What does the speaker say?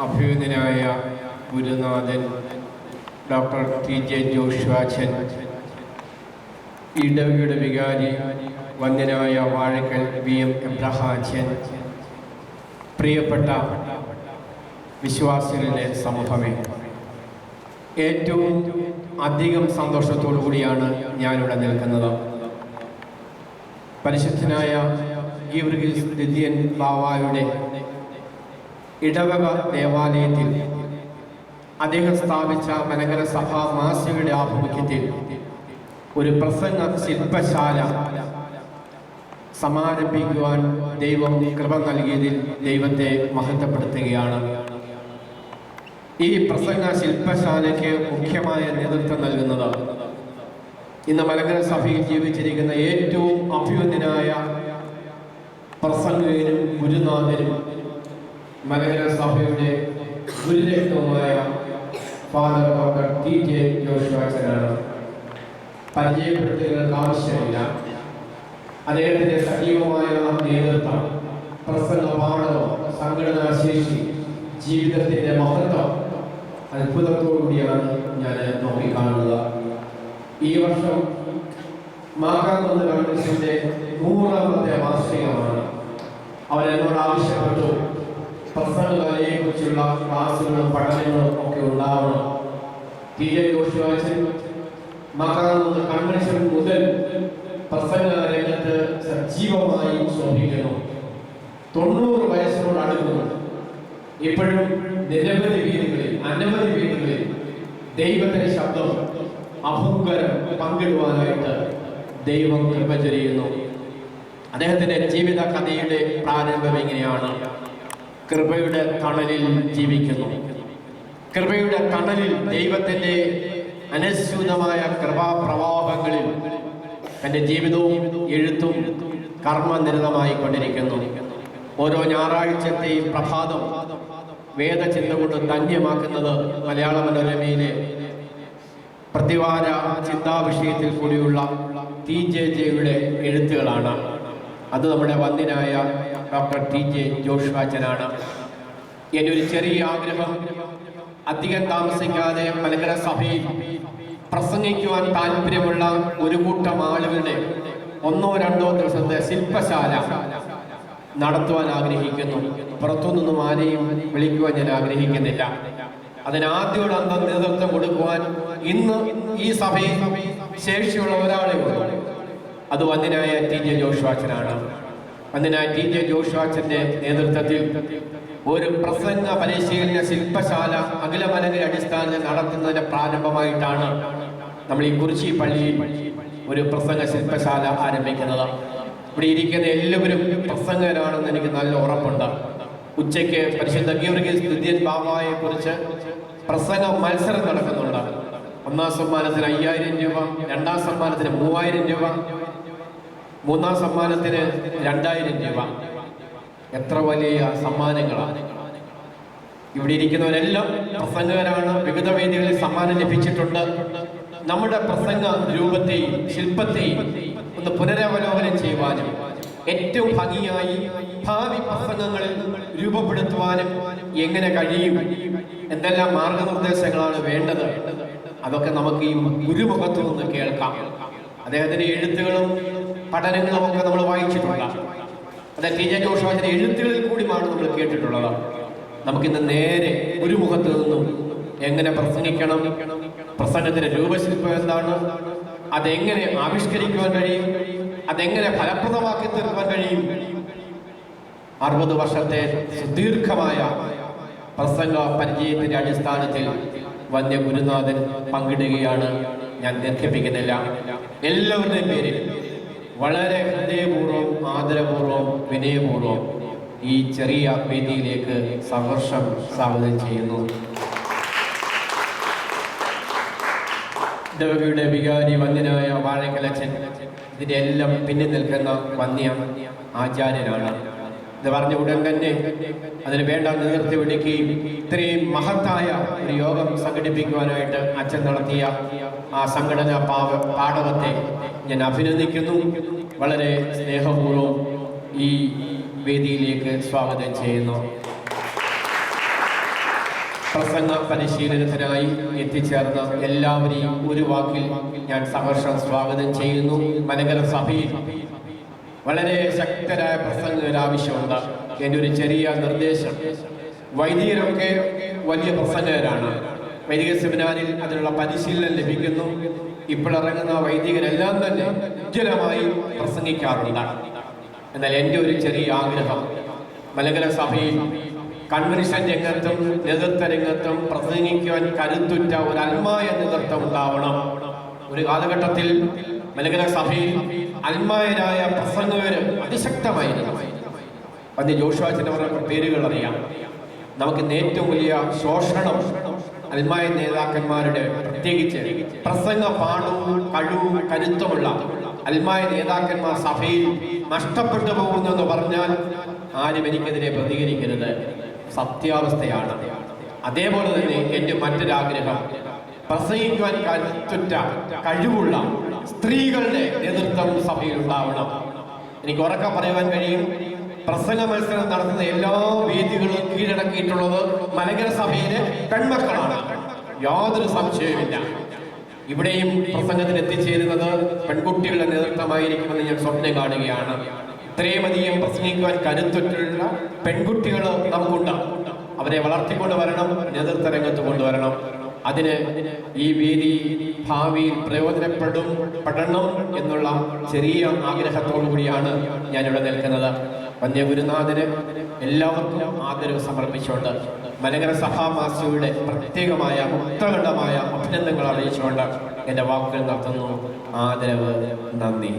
അഭ്യുന്നനായ ഗുരുനാഥൻ doctor T J Joshachan ഇടവിയുടെ വികാരി വന്യനായ വാഴക്കൽ വി എം എബ്രഹാച്ചൻ പ്രിയപ്പെട്ട വിശ്വാസികളുടെ സമൂഹമേ ഏറ്റവും അധികം സന്തോഷത്തോടു കൂടിയാണ് ഞാനിവിടെ നിൽക്കുന്നത്. പരിശുദ്ധനായ ഗീവർഗീസ് ദിദ്യൻ ബാവായുടെ ഇടവക ദേവാലയത്തിൽ അദ്ദേഹം സ്ഥാപിച്ച മലങ്കര സഭാ മാസികയുടെ ആഭിമുഖ്യത്തിൽ ഒരു പ്രസംഗ ശില്പശാല സമാരംഭിക്കുവാൻ ദൈവം കൃപ നൽകിയതിൽ ദൈവത്തെ മഹത്വപ്പെടുത്തുകയാണ്. ഈ പ്രസംഗ ശില്പശാലയ്ക്ക് മുഖ്യമായ നേതൃത്വം നൽകുന്നത് ഇന്ന് മലങ്കര സഭയിൽ ജീവിച്ചിരിക്കുന്ന ഏറ്റവും അഭ്യുന്നനായ പ്രസംഗകനും ഗുരുനാഥനും മലങ്കര സഭയുടെ ഗുരുരക്തവുമായ ഫാദർ ഡോക്ടർ ടി ജെ ജോഷാച്ചനാണ് പരിചയപ്പെടുത്തുകൾക്ക് ആവശ്യമില്ല. അദ്ദേഹത്തിന്റെ സജീവമായ നേതൃത്വം പ്രസംഗ പാഠവും സംഘടനാശേഷി ജീവിതത്തിന്റെ മഹത്വം അത്ഭുതത്തോടുകൂടിയാണ് ഞാൻ നോക്കിക്കാണുന്നത് ഈ വർഷം മാകാകുന്ന കൺവെൻഷന്റെ നൂറാമത്തെ വാർഷികമാണ്. അവരെന്നോട് ആവശ്യപ്പെട്ടു. പ്രസംഗകലയെ കുറിച്ചുള്ള ക്ലാസ്സുകളും പഠനങ്ങളും ഒക്കെ ഉണ്ടാവണം. പി. ജെ. ജോഷിവാച്ചൻ മാകാകുന്ന കൺവെൻഷൻ മുതൽ പ്രസംഗ രംഗത്ത് സജീവമായി ശോഭിക്കുന്നു തൊണ്ണൂറ് വയസ്സിനോട് അടുക്കുന്നു. ഇപ്പോഴും നിരവധി വീടുകളിൽ അനവധി വീടുകളിൽ ദൈവത്തിന്റെ ശബ്ദം അഭൂങ്കരം പങ്കിടുവാനായിട്ട് ദൈവം കൃപ ചെയ്യുന്നു അദ്ദേഹത്തിന്റെ ജീവിത കഥയുടെ പ്രാരംഭം ഇങ്ങനെയാണ്. കൃപയുടെ തണലിൽ ജീവിക്കുന്നു. കൃപയുടെ തണലിൽ ദൈവത്തിന്റെ അനശ്യൂതമായ കൃപാപ്രവാഹങ്ങളിൽ തന്റെ ജീവിതവും എഴുത്തും കർമ്മനിരതമായി കൊണ്ടിരിക്കുന്നു. ഓരോ ഞായറാഴ്ചത്തെയും പ്രഭാതം വേദചിന്ത കൊണ്ട് ധന്യമാക്കുന്നത് മലയാള മനോരമയിലെ പ്രതിവാര ചിന്താവിഷയത്തിൽ കൂടിയുള്ള ടി ജെ ജെയുടെ എഴുത്തുകളാണ്. അത് നമ്മുടെ വന്ദിനായ ഡോക്ടർ ടി ജെ ജോഷ്വാച്ചനാണ് എന്റെ ഒരു ചെറിയ ആഗ്രഹം. അധികം താമസിക്കാതെ മലങ്കര സഭയിൽ പ്രസംഗിക്കുവാൻ താല്പര്യമുള്ള ഒരു കൂട്ടം ആളുകളുടെ ഒന്നോ രണ്ടോ ദിവസത്തെ ശില്പശാല നടത്തുവാൻ ആഗ്രഹിക്കുന്നു. പുറത്തുനിന്നും ആരെയും വിളിക്കുവാൻ ഞാൻ ആഗ്രഹിക്കുന്നില്ല. അതിനാദ്യോട് അന്തം നേതൃത്വം കൊടുക്കുവാൻ ഇന്ന് ഈ സഭയിൽ ശേഷിയുള്ള ഒരാളെ അത് വന്നിനായ ടി ജെ ജോഷുവാച്ചനാണ് വന്ദിനായ ടി ജെ ജോഷാച്ചന്റെ നേതൃത്വത്തിൽ ഒരു പ്രസംഗ പരിശീലന ശില്പശാല അഖില മലങ്കര അടിസ്ഥാനത്തിൽ നടത്തുന്നതിന്റെ പ്രാരംഭമായിട്ടാണ് നമ്മൾ ഈ കുറിച്ചി പള്ളിയിൽ ഒരു പ്രസംഗ ശില്പശാല ആരംഭിക്കുന്നത്. ഇവിടെ ഇരിക്കുന്ന എല്ലാവരും പ്രസംഗരാണെന്ന് എനിക്ക് നല്ല ഉറപ്പുണ്ട്. ഉച്ചയ്ക്ക് പരിശുദ്ധ ഗീവർഗീസ് ബാബായെ കുറിച്ച് പ്രസംഗ മത്സരം നടക്കുന്നുണ്ട്. ഒന്നാം സമ്മാനത്തിന് അയ്യായിരം രൂപ രണ്ടാം സമ്മാനത്തിന് മൂവായിരം രൂപ മൂന്നാം സമ്മാനത്തിന് രണ്ടായിരം രൂപ. എത്ര വലിയ സമ്മാനങ്ങളാണ് ഇവിടെ ഇരിക്കുന്നവരെല്ലാം പ്രസംഗകരാണ്. വിവിധ വേദികളിൽ സമ്മാനം ലഭിച്ചിട്ടുണ്ട്. നമ്മുടെ പ്രസംഗ രൂപത്തെയും ശില്പത്തെയും ഒന്ന് പുനരവലോകനം ചെയ്യുവാനും ഏറ്റവും ഭംഗിയായി ഭാവി പ്രസംഗങ്ങളിൽ രൂപപ്പെടുത്തുവാനും എങ്ങനെ കഴിയും എന്തെല്ലാം മാർഗനിർദ്ദേശങ്ങളാണ് വേണ്ടത് അതൊക്കെ നമുക്ക് ഈ ഗുരുമുഖത്തു നിന്ന് കേൾക്കാം. അദ്ദേഹത്തിന്റെ എഴുത്തുകളും പഠനങ്ങളും ഒക്കെ നമ്മൾ വായിച്ചിട്ടുണ്ട്. അത് ടി ജെ ജോഷുവാച്ചിന്റെ എഴുത്തുകളിൽ കൂടിയാണ് നമ്മൾ കേട്ടിട്ടുള്ളത് നമുക്കിന്ന് നേരെ ഒരു മുഖത്ത് നിന്നും എങ്ങനെ പ്രസംഗിക്കണം പ്രസംഗത്തിന്റെ രൂപശില്പം എന്താണ് അതെങ്ങനെ ആവിഷ്കരിക്കുവാൻ കഴിയും അതെങ്ങനെ ഫലപ്രദമാക്കി തീർക്കുവാൻ കഴിയും അറുപത് വർഷത്തെ സുദീർഘമായ പ്രസംഗ പരിചയത്തിന്റെ അടിസ്ഥാനത്തിൽ വന്യ ഗുരുനാഥൻ പങ്കിടുകയാണ്. ഞാൻ ദീർഘിപ്പിക്കുന്നില്ല. എല്ലാവരുടെയും പേരിൽ വളരെ ഹൃദയപൂർവം ആദരപൂർവം വിനയപൂർവം ഈ ചെറിയ വേദിയിലേക്ക് സഹർഷം സ്വാഗതം ചെയ്യുന്നു. ദേവിയുടെ വികാരി വന്യനായ വാഴക്കലച്ചൻ ഇതിന്റെ എല്ലാം പിന്നിൽ നിൽക്കുന്ന വന്യ ആചാര്യനാണ്. ഇത് പറഞ്ഞ ഉടൻ തന്നെ അതിന് വേണ്ട നേതൃത്വം എടുക്കുകയും ഇത്രയും മഹത്തായ ഒരു യോഗം സംഘടിപ്പിക്കുവാനായിട്ട് അച്ഛൻ നടത്തിയ ആ സംഘടനാ പാവ പാഠവത്തെ ഞാൻ അഭിനന്ദിക്കുന്നു. വളരെ സ്നേഹപൂർവം ഈ വേദിയിലേക്ക് സ്വാഗതം ചെയ്യുന്നു. പ്രസംഗ പരിശീലനത്തിനായി എത്തിച്ചേർന്ന എല്ലാവരെയും ഒരു വാക്കിൽ ഞാൻ സഹർഷം സ്വാഗതം ചെയ്യുന്നു. മലങ്കര സഭയിൽ വളരെ ശക്തരായ പ്രസംഗകർ ആവശ്യമുണ്ട് എന്റെ ഒരു ചെറിയ നിർദ്ദേശം. വൈദികരൊക്കെ വലിയ പ്രസംഗകരാണ്. വൈദിക സെമിനാറിൽ അതിനുള്ള പരിശീലനം ലഭിക്കുന്നു. ഇപ്പോഴിറങ്ങുന്ന വൈദികരെല്ലാം തന്നെ ഉജ്ജ്വലമായി പ്രസംഗിക്കാറുണ്ട്. എന്നാൽ എന്റെ ഒരു ചെറിയ ആഗ്രഹം മലങ്കര സഭയിൽ കൺവെൻഷൻ രംഗത്തും നേതൃത്വ രംഗത്തും പ്രസംഗിക്കുവാൻ കരുത്തുറ്റ ഒരു അൽമായ നേതൃത്വം ഉണ്ടാവണം. ഒരു കാലഘട്ടത്തിൽ മലങ്കര സഭയിൽ അൽമായരായ പ്രസംഗകര് അതിശക്തമായിരുന്നു. അതിന് ജോഷുവാച്ചന്റെ പേരുകൾ അറിയാം. നമുക്ക് ഇന്ന് ഏറ്റവും വലിയ ശോഷണം അന്മായ നേതാക്കന്മാരുടെ പ്രത്യേകിച്ച് പ്രസംഗ പാഠവും കഴിവും കരുത്തുമുള്ള അൽമായ നേതാക്കന്മാർ സഭയിൽ നഷ്ടപ്പെട്ടു പോകുന്നു എന്ന് പറഞ്ഞാൽ ആരും എനിക്കെതിരെ പ്രതികരിക്കരുത്. സത്യാവസ്ഥയാണ്. അതേപോലെ തന്നെ എന്റെ മറ്റൊരാഗ്രഹം പ്രസംഗിക്കുവാൻ കരുത്തുറ്റ കഴിവുള്ള സ്ത്രീകളുടെ നേതൃത്വം സഭയിൽ ഉണ്ടാവണം എനിക്ക് ഉറക്കം പറയുവാൻ കഴിയും. പ്രസംഗ മത്സരം നടത്തുന്ന എല്ലാ വേദികളും കീഴടക്കിയിട്ടുള്ളത് മലങ്കര സഭയിലെ പെൺമക്കളാണ്. യാതൊരു സംശയവുമില്ല. ഇവിടെയും പ്രസംഗത്തിന് എത്തിച്ചേരുന്നത് പെൺകുട്ടികളുടെ നേതൃത്വമായിരിക്കുമെന്ന് ഞാൻ സ്വപ്നം കാണുകയാണ്. ഇത്രയും അധികം പ്രസംഗിക്കുവാൻ കരുത്തുറ്റുള്ള പെൺകുട്ടികൾ നമുക്കുണ്ട്. അവരെ വളർത്തിക്കൊണ്ട് വരണം നേതൃത്വ രംഗത്ത് കൊണ്ടുവരണം. അതിന് ഈ വേദി ഭാവിയിൽ പ്രയോജനപ്പെടും പെടണം എന്നുള്ള ചെറിയ ആഗ്രഹത്തോടു കൂടിയാണ് ഞാനിവിടെ നിൽക്കുന്നത്. വന്യഗുരുനാഥന് എല്ലാവർക്കും ആദരവ് സമർപ്പിച്ചുകൊണ്ട് മലങ്കര സഭാമാസിയുടെ പ്രത്യേകമായ മുക്തകണ്ഠമായ അഭിനന്ദനങ്ങൾ അറിയിച്ചുകൊണ്ട് എന്റെ വാക്കുകൾ നടത്തുന്നു. ആദരവ് നന്ദി.